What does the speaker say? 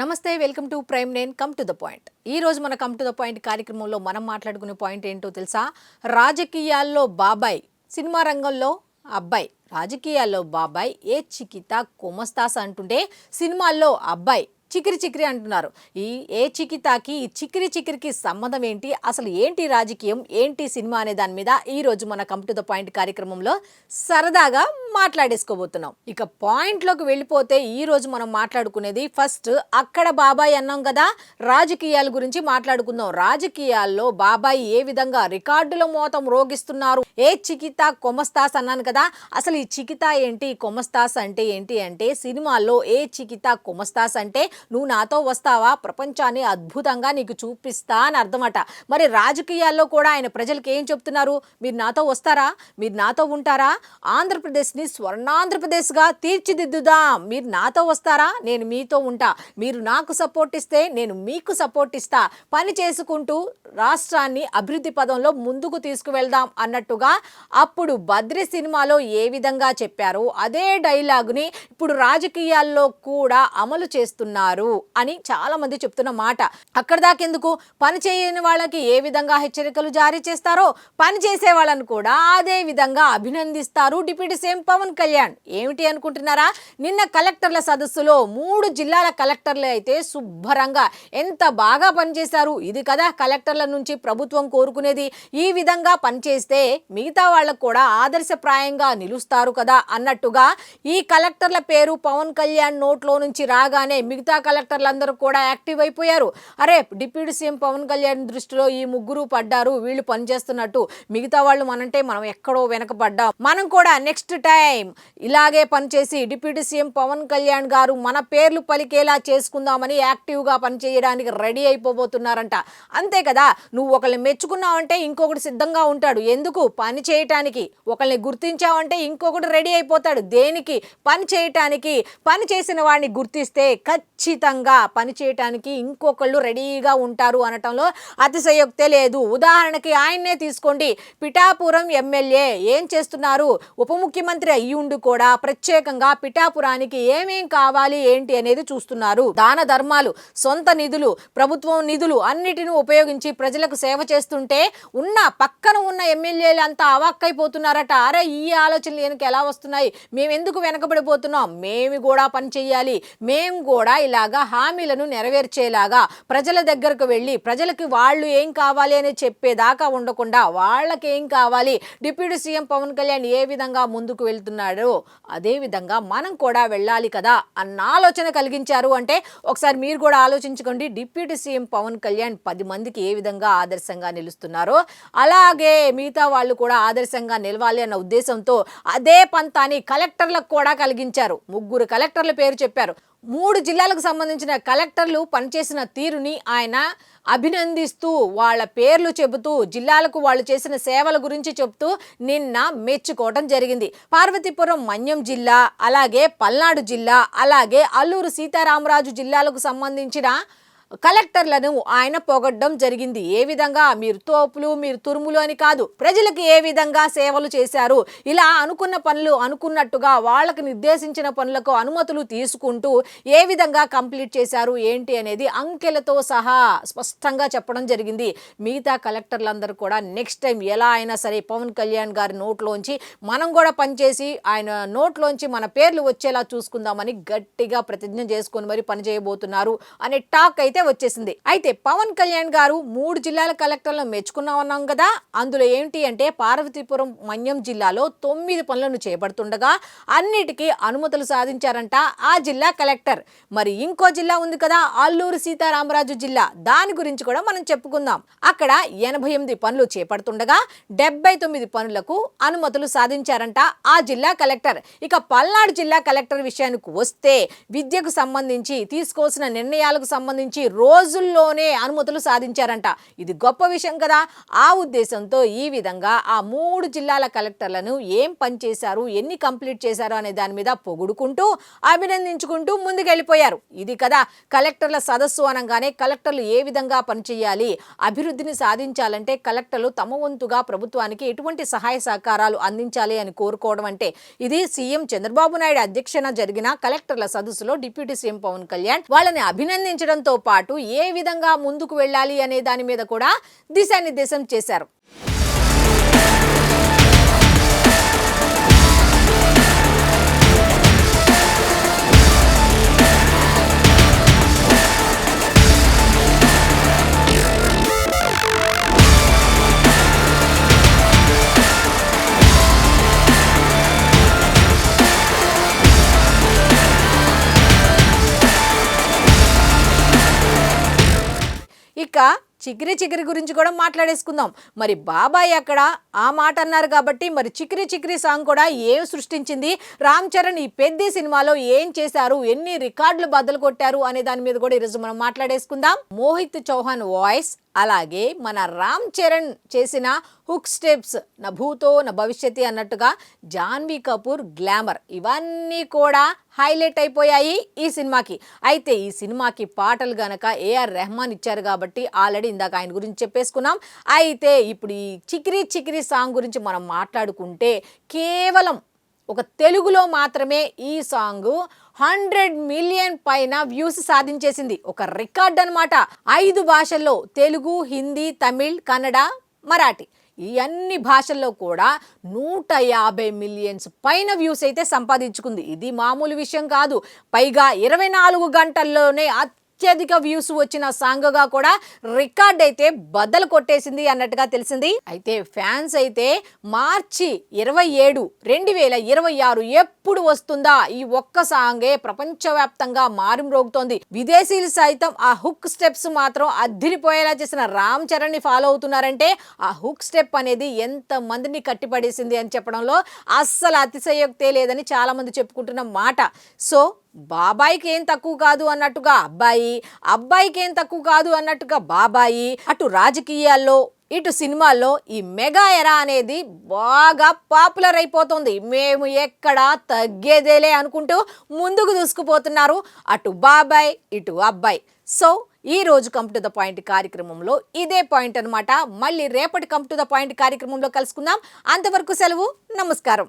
నమస్తే welcome to Prime నేను. Come to the point. ఈ రోజు మన కమ్ టు ద పాయింట్ కార్యక్రమంలో మనం మాట్లాడుకునే పాయింట్ ఏంటో తెలుసా? రాజకీయాల్లో బాబాయ్ సినిమా రంగంలో అబ్బాయి. రాజకీయాల్లో బాబాయ్ ఏ చికిత కొమస్తాస అంటుంటే సినిమాల్లో అబ్బాయి చికిరి చికిరి అంటున్నారు. ఈ ఏ చికితాకి ఈ చికిరి చికిరికి సంబంధం ఏంటి? అసలు ఏంటి రాజకీయం? ఏంటి సినిమా అనే దాని మీద ఈ రోజు మన కమ్ టు ద పాయింట్ కార్యక్రమంలో సరదాగా మాట్లాడేసుకోబోతున్నాం. ఇక పాయింట్లోకి వెళ్ళిపోతే ఈ రోజు మనం మాట్లాడుకునేది ఫస్ట్ అక్కడ బాబాయ్ అన్నాం కదా రాజకీయాల గురించి మాట్లాడుకుందాం. రాజకీయాల్లో బాబాయ్ ఏ విధంగా రికార్డుల మోతం రోగిస్తున్నారు? ఏ చికిత కొమస్తాస్ అన్నాను కదా అసలు ఈ చికిత ఏంటి కొమస్తాస్ అంటే ఏంటి అంటే సినిమాల్లో ఏ చికిత కొమస్తాస్ అంటే నువ్వు నాతో వస్తావా ప్రపంచాన్ని అద్భుతంగా నీకు చూపిస్తా అని అర్థమట. మరి రాజకీయాల్లో కూడా ఆయన ప్రజలకు ఏం చెప్తున్నారు? మీరు నాతో వస్తారా? మీరు నాతో ఉంటారా? ఆంధ్రప్రదేశ్ ఆంధ్రప్రదేశ్ని స్వర్ణాంధ్రప్రదేశ్గా తీర్చిదిద్దుదాం. మీరు నాతో వస్తారా? నేను మీతో ఉంటా. మీరు నాకు సపోర్ట్ ఇస్తే నేను మీకు సపోర్ట్ ఇస్తా. పని చేసుకుంటూ రాష్ట్రాన్ని అభివృద్ధి పదంలో ముందుకు తీసుకువెళ్దాం అన్నట్టుగా అప్పుడు బద్రి సినిమాలో ఏ విధంగా చెప్పారో? అదే డైలాగుని ఇప్పుడు రాజకీయాల్లో కూడా అమలు చేస్తున్నారు అని చాలా మంది చెప్తున్న మాట. అక్కడ దాకెందుకు పని చేయని వాళ్ళకి ఏ విధంగా హెచ్చరికలు జారీ చేస్తారో పని చేసే వాళ్ళని కూడా అదే విధంగా అభినందిస్తారు డిప్యూటీ సీఎం పవన్ కళ్యాణ్. ఏమిటి అనుకుంటున్నారా? నిన్న కలెక్టర్ల సదస్సులో మూడు జిల్లాల కలెక్టర్లు అయితే శుభ్రంగా ఎంత బాగా పనిచేశారు? ఇది కదా కలెక్టర్ల నుంచి ప్రభుత్వం కోరుకునేది. ఈ విధంగా పనిచేస్తే మిగతా వాళ్ళకు కూడా ఆదర్శప్రాయంగా నిలుస్తారు కదా అన్నట్టుగా ఈ కలెక్టర్ల పేరు పవన్ కళ్యాణ్ నోట్లో నుంచి రాగానే మిగతా కలెక్టర్లందరూ కూడా యాక్టివ్ అయిపోయారు. అరే డిప్యూటీ సీఎం పవన్ కళ్యాణ్ దృష్టిలో ఈ ముగ్గురు పడ్డారు వీళ్ళు పనిచేస్తున్నట్టు. మిగతా వాళ్ళు మనంటే మనం ఎక్కడో వెనకబడ్డాం. మనం కూడా నెక్స్ట్ టైం ఇలాగే పనిచేసి డిప్యూటీ సీఎం పవన్ కళ్యాణ్ గారు మన పేర్లు పలికేలా చేసుకుందామని యాక్టివ్గా పనిచేయడానికి రెడీ అయిపోబోతున్నారంట. అంతే కదా నువ్వు ఒకళ్ళని మెచ్చుకున్నావంటే ఇంకొకటి సిద్ధంగా ఉంటాడు. ఎందుకు? పని చేయటానికి. ఒకరిని గుర్తించావంటే ఇంకొకటి రెడీ అయిపోతాడు. దేనికి? పని చేయటానికి. పని చేసిన వాడిని గుర్తిస్తే ఖచ్చితంగా పని చేయటానికి ఇంకొకళ్ళు రెడీగా ఉంటారు అనటంలో అతిశయోక్తే లేదు. ఉదాహరణకి ఆయన్నే తీసుకోండి. పిఠాపురం ఎమ్మెల్యే ఏం చేస్తున్నారు? ఉప ముఖ్యమంత్రి అయ్యుండి కూడా ప్రత్యేకంగా పిఠాపురానికి ఏమేం కావాలి ఏంటి అనేది చూస్తున్నారు. దాన ధర్మాలు సొంత నిధులు ప్రభుత్వం నిధులు అన్నిటిని ఉపయోగించి ప్రజలకు సేవ చేస్తుంటే ఉన్న పక్కన ఉన్న ఎమ్మెల్యేలు అంతా అవాక్కైపోతున్నారట. అరే ఈ ఆలోచనలు ఈయనకి ఎలా వస్తున్నాయి? మేము ఎందుకు వెనకబడిపోతున్నాం? మేము కూడా పని చేయాలి మేము కూడా ఇలాగా హామీలను నెరవేర్చేలాగా ప్రజల దగ్గరకు వెళ్ళి ప్రజలకి వాళ్ళు ఏం కావాలి అని చెప్పేదాకా ఉండకుండా వాళ్ళకి ఏం కావాలి? డిప్యూటీ సీఎం పవన్ కళ్యాణ్ ఏ విధంగా ముందుకు వెళ్తున్నాడో. అదేవిధంగా మనం కూడా వెళ్ళాలి కదా అన్న ఆలోచన కలిగించారు. అంటే ఒకసారి మీరు కూడా ఆలోచించుకోండి. డిప్యూటీ సీఎం పవన్ కళ్యాణ్ పది మందికి ఏ విధంగా ఆదర్శంగా నిలుస్తున్నారో అలాగే మిగతా వాళ్ళు కూడా ఆదర్శంగా నిలవాలి అన్న ఉద్దేశంతో అదే పంతాన్ని కలెక్టర్లకు కూడా కలిగించారు. ముగ్గురు కలెక్టర్ల పేరు చెప్పారు. మూడు జిల్లాలకు సంబంధించిన కలెక్టర్లు పనిచేసిన తీరుని ఆయన అభినందిస్తూ వాళ్ళ పేర్లు చెబుతూ జిల్లాలకు వాళ్ళు చేసిన సేవల గురించి చెబుతూ నిన్న మెచ్చుకోవడం జరిగింది. పార్వతీపురం మన్యం జిల్లా అలాగే పల్నాడు జిల్లా అలాగే అల్లూరు సీతారామరాజు జిల్లాలకు సంబంధించిన కలెక్టర్లను ఆయన పొగడ్డం జరిగింది. ఏ విధంగా? మీరు తోపులు మీరు తురుములు అని కాదు. ప్రజలకు ఏ విధంగా సేవలు చేశారు? ఇలా అనుకున్న పనులు అనుకున్నట్టుగా వాళ్ళకి నిర్దేశించిన పనులకు అనుమతులు తీసుకుంటూ ఏ విధంగా కంప్లీట్ చేశారు? ఏంటి అనేది అంకెలతో సహా స్పష్టంగా చెప్పడం జరిగింది. మిగతా కలెక్టర్లందరూ కూడా నెక్స్ట్ టైం ఎలా అయినా సరే పవన్ కళ్యాణ్ గారి నోట్లోంచి మనం కూడా పనిచేసి ఆయన నోట్లోంచి మన పేర్లు వచ్చేలా చూసుకుందామని గట్టిగా ప్రతిజ్ఞ చేసుకొని మరి పని చేయబోతున్నారు అనే టాక్ అయితే వచ్చేసింది. అయితే పవన్ కళ్యాణ్ గారు మూడు జిల్లాల కలెక్టర్లను మెచ్చుకున్నా ఉన్నాం కదా. అందులో ఏంటి అంటే పార్వతీపురం మన్యం జిల్లాలో తొమ్మిది పనులను చేపడుతుండగా అన్నిటికీ అనుమతులు సాధించారంట ఆ జిల్లా కలెక్టర్. మరి ఇంకో జిల్లా ఉంది కదా అల్లూరు సీతారామరాజు జిల్లా. దాని గురించి కూడా మనం చెప్పుకుందాం. అక్కడ ఎనభై ఎనిమిది పనులు చేపడుతుండగా డెబ్బై తొమ్మిది పనులకు అనుమతులు సాధించారంట ఆ జిల్లా కలెక్టర్. ఇక పల్నాడు జిల్లా కలెక్టర్ విషయానికి వస్తే విద్యకు సంబంధించి తీసుకోవాల్సిన నిర్ణయాలకు సంబంధించి రోజుల్లోనే అనుమతులు సాధించారంట. ఇది గొప్ప విషయం కదా. ఆ ఉద్దేశంతో ఈ విధంగా ఆ మూడు జిల్లాల కలెక్టర్లను ఏం పని చేశారు ఎన్ని కంప్లీట్ చేశారు అనే దాని మీద పొగుడుకుంటూ అభినందించుకుంటూ ముందుకెళ్ళిపోయారు. ఇది కదా కలెక్టర్ల సదస్సు అనగానే కలెక్టర్లు ఏ విధంగా పనిచేయాలి అభివృద్ధిని సాధించాలంటే కలెక్టర్లు తమ వంతుగా ప్రభుత్వానికి ఎటువంటి సహాయ సహకారాలు అందించాలి అని కోరుకోవడం అంటే ఇది సీఎం చంద్రబాబు నాయుడు అధ్యక్షన జరిగిన కలెక్టర్ల సదస్సులో డిప్యూటీ సీఎం పవన్ కళ్యాణ్ వాళ్ళని అభినందించడంతో పాటు ఏ విధంగా ముందుకు వెళ్ళాలి అనే దాని మీద కూడా దిశానిర్దేశం చేశారు. చికిరి చికిరి గురించి కూడా మాట్లాడేసుకుందాం. మరి బాబాయ్ అక్కడ ఆ మాట అన్నారు కాబట్టి మరి చికిరి చికిరి సాంగ్ కూడా ఏం సృష్టించింది? రామ్ చరణ్ ఈ పెద్ద సినిమాలో ఏం చేశారు? ఎన్ని రికార్డులు బద్దలు కొట్టారు? అనే దాని మీద కూడా ఈరోజు మనం మాట్లాడేసుకుందాం. మోహిత్ చౌహాన్ వాయిస్ అలాగే మన రామ్ చరణ్ చేసిన హుక్ స్టెప్స్ నా భూతో నా భవిష్యత్తు అన్నట్టుగా జాన్వీ కపూర్ గ్లామర్ ఇవన్నీ కూడా హైలైట్ అయిపోయాయి ఈ సినిమాకి. అయితే ఈ సినిమాకి పాటలు గనక ఏఆర్ రెహమాన్ ఇచ్చారు కాబట్టి ఆల్రెడీ ఇందాక ఆయన గురించి చెప్పేసుకున్నాం. అయితే ఇప్పుడు ఈ చికిరి చికిరి సాంగ్ గురించి మనం మాట్లాడుకుంటే కేవలం ఒక తెలుగులో మాత్రమే ఈ సాంగ్ హండ్రెడ్ మిలియన్ పైన వ్యూస్ సాధించేసింది. ఒక రికార్డ్ అనమాట ఐదు భాషల్లో తెలుగు హిందీ తమిళ్ కన్నడ మరాఠీ. ఈ అన్ని భాషల్లో కూడా నూట యాభై మిలియన్స్ పైన వ్యూస్ అయితే సంపాదించుకుంది. ఇది మామూలు విషయం కాదు. పైగా ఇరవై నాలుగు గంటల్లోనే అత్యధిక వ్యూస్ వచ్చిన సాంగ్గా కూడా రికార్డ్ అయితే బద్దలు కొట్టేసింది అన్నట్టుగా తెలిసింది. అయితే ఫ్యాన్స్ అయితే మార్చి ఇరవై ఏడు రెండు వేల ఇరవై ఆరు ఎప్పుడు వస్తుందా? ఈ ఒక్క సాంగే ప్రపంచవ్యాప్తంగా మారుమ్రోగుతోంది విదేశీయులు సైతం ఆ హుక్ స్టెప్స్ మాత్రం అద్దిరిపోయేలా చేసిన రామ్ చరణ్ని ఫాలో అవుతున్నారంటే ఆ హుక్ స్టెప్ అనేది ఎంత మందిని కట్టిపడేసింది అని చెప్పడంలో అస్సలు అతిశయోక్తే లేదని చాలా మంది చెప్పుకుంటున్న మాట. సో బాబాయికి ఏం తక్కువ కాదు అన్నట్టుగా అబ్బాయి అబ్బాయికి ఏం తక్కువ కాదు అన్నట్టుగా బాబాయి అటు రాజకీయాల్లో ఇటు సినిమాల్లో ఈ మెగా ఎరా అనేది బాగా పాపులర్ అయిపోతుంది. మేము ఎక్కడ తగ్గేదేలే అనుకుంటూ ముందుకు దూసుకుపోతున్నారు అటు బాబాయ్ ఇటు అబ్బాయి. సో ఈ రోజు కమ్ టు ద పాయింట్ కార్యక్రమంలో ఇదే పాయింట్ అన్నమాట. మళ్ళీ రేపటి కమ్ టు ద పాయింట్ కార్యక్రమంలో కలుసుకుందాం. అంతవరకు సెలవు నమస్కారం.